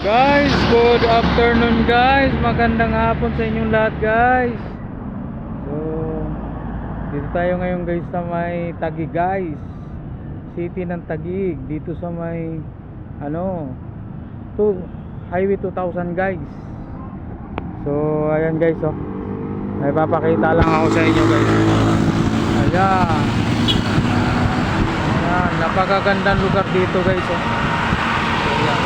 Guys, good afternoon guys. Magandang hapon sa inyong lahat guys. So, dito tayo ngayon guys sa may Taguig guys. City ng Taguig. Dito sa may, ano, to, Highway 2000 guys. So, ayan guys oh. May papakita lang ako sa inyo guys. Ayan. Ayan, napakagandang lugar dito guys oh. So, ayan.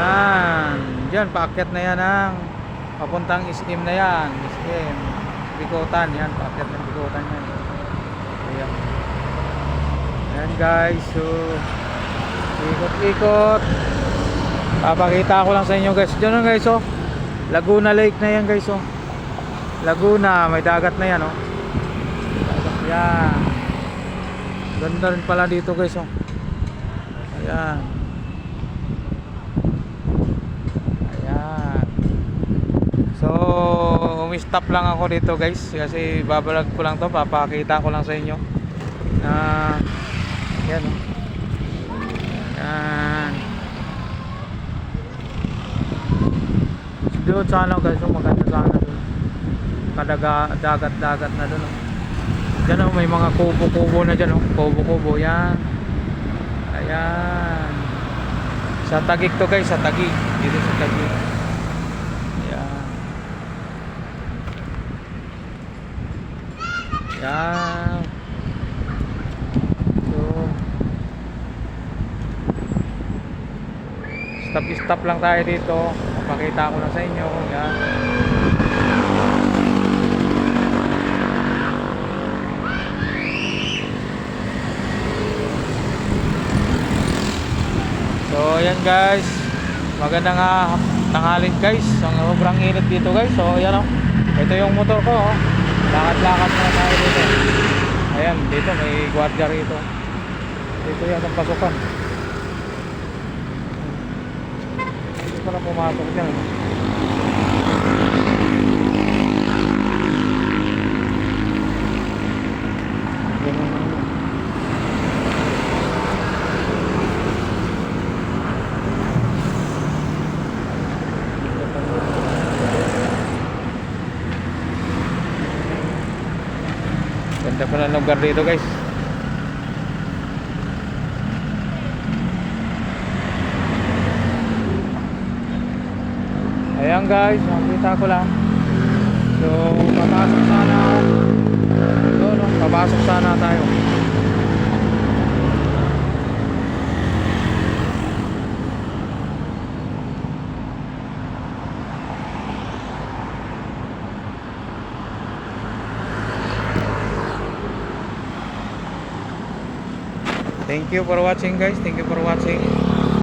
Yan. Diyan, paakyat na yan ang papuntang iskim na yan. Iskim. Bikotan. Yan, paakyat ng bikotan yan. Ayan. Ayan guys. So, ikot-ikot. Papakita ko lang sa inyo guys. Diyan guys oh. Laguna Lake na yan guys oh. Laguna. May dagat na yan oh. Yan. Ganda rin pala dito guys oh. Ayan. Ayan. So, umi-stop lang ako dito guys kasi babalag ko lang to, papakita ko lang sa inyo. Na yan oh. Yan. Doon sana guys, oh, maganda sana doon. Kadaga, dagat-dagat na doon. Oh. Diyan oh, may mga kubo-kubo na dyan oh. Kubo-kubo, yan. Ayan. Sa Tagig to guys, sa Tagig. Dito sa Tagig. Ayan. Ayan. So, stop stop lang tayo dito. Papakita ko na sa inyo. Ayan. So ayan guys Magandang uh, tanghali guys Ang sobrang init dito guys So ayan o Ito yung motor ko oh. Lakad-lakad na tayo dito. Ayan dito may gwardiya rito. Dito yan ang pasukan. Dito pala pumasok dyan ano? Yan ang ano. Ganda pala ng lugar dito guys. Ayan guys, makita ko lang. So, papasok sana. Doon, no? papasok sana tayo. Thank you for watching guys. Thank you for watching.